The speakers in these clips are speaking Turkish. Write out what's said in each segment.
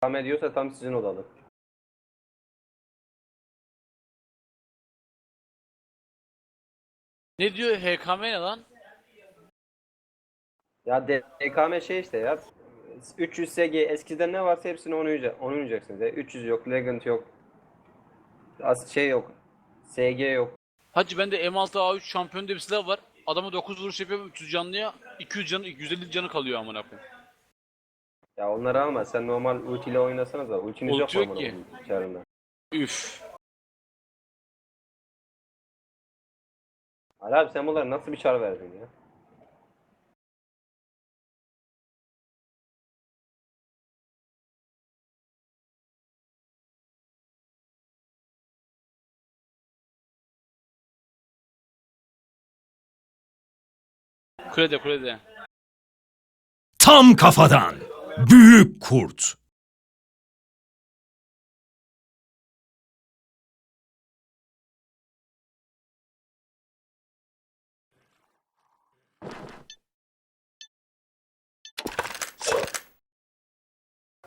Tam ediyorsa tam sizin odalı. Ne diyor HKM ne lan? Ya DKM şey işte ya. 300 SG eskiden ne varsa hepsini oynayacak, oynayacaksınız. Ya. 300 yok, Legend yok. As şey yok. SG yok. Hacı bende M6A3 şampiyon diye bir silah var. Adama 9 vuruş yapıyorum 300 canlıya 200 canı 150 canı kalıyor amına koyayım. Ya onları alma. Sen normal ultiyle oynasanız da ultiniz yok Ulti yok mu ki. koyayım Üf. Ali abi sen bunlara nasıl bir çar verdin ya? Kulede kulede. Tam kafadan. Büyük kurt.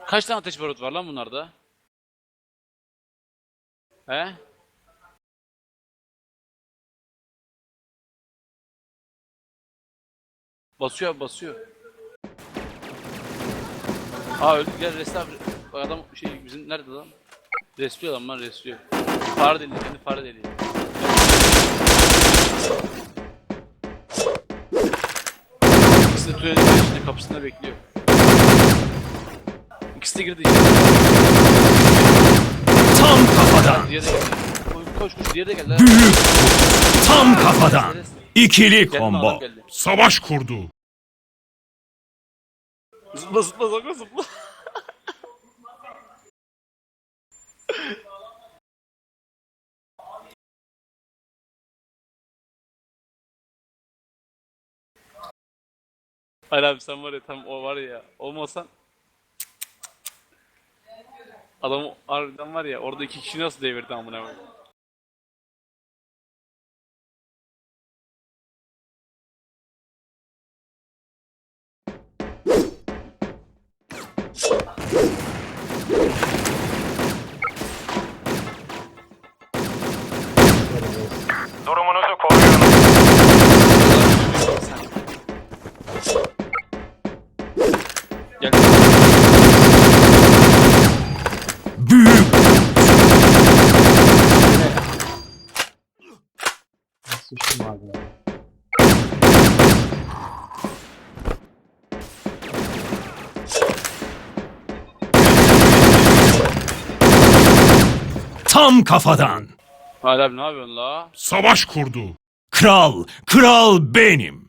Kaç tane ateş barut var lan bunlarda? He? Basıyor basıyor. Aa öldü gel rest abi. Bak adam şey bizim nerede lan? Resliyor lan lan resliyor. Fare deliği kendi fare deliği. İkisi de tünelin içinde kapısında bekliyor. İkisi de girdi içeri. Tam kafadan. Diğeri de geldi. Koş koş diğeri de geldi. Büyük. Tam kafadan. İkili Geldi mi combo. geldi. Savaş kurdu. Zıpla zıpla zıpla zıpla. Hayır abi sen var ya tam o var ya olmasan Adam harbiden var ya orada iki kişi nasıl devirdi amına koyayım. Durumunuzu koruyun. Gel. Büyük Sıçtım abi tam kafadan. Abi ne yapıyorsun la? Savaş kurdu. Kral, kral benim.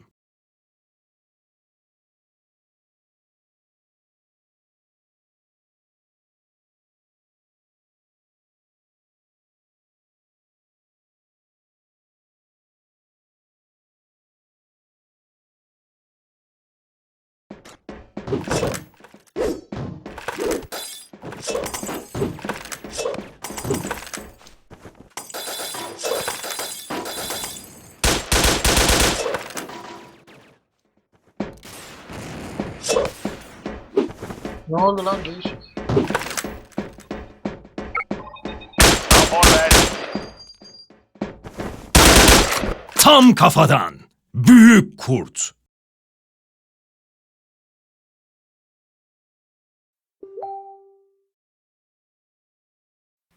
Ne oldu lan değişik. Tam kafadan. Büyük kurt.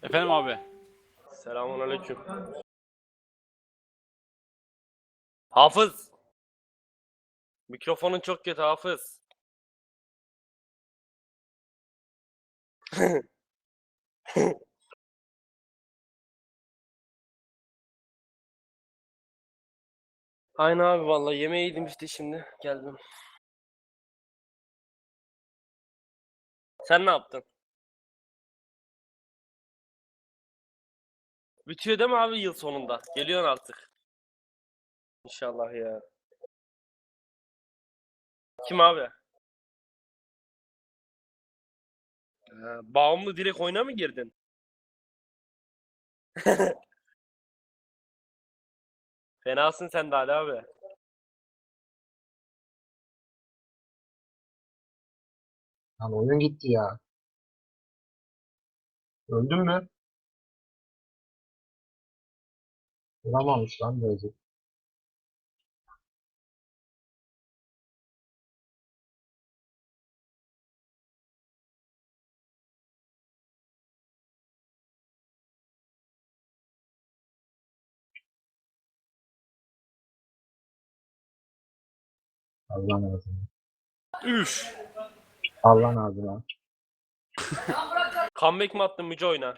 Efendim abi. Selamun aleyküm. Hafız. Mikrofonun çok kötü Hafız. Aynen abi vallahi yemeği yedim işte şimdi geldim. Sen ne yaptın? Bitiyor değil mi abi yıl sonunda? Geliyorsun artık. İnşallah ya. Kim abi? Ha, bağımlı direkt oyuna mı girdin? Fenasın sen de Ali abi. Lan oyun gitti ya. Öldün mü? Vuramamış lan Beyzi. Allah'ın ağzına. Üf. Allah'ın ağzına. Comeback mi attın Müce oyna?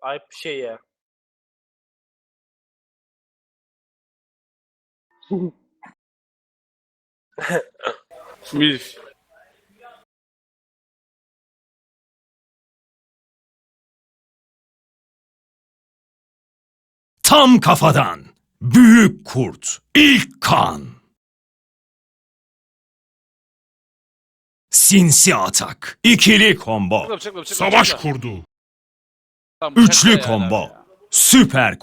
Ayıp bir şey ya. Milf. Tam kafadan. Büyük kurt. İlk kan. Sinsi atak. İkili combo. Bıçakla bıçakla bıçakla. Savaş kurdu. Tamam, Üçlü ya adam ya. Süper kurt.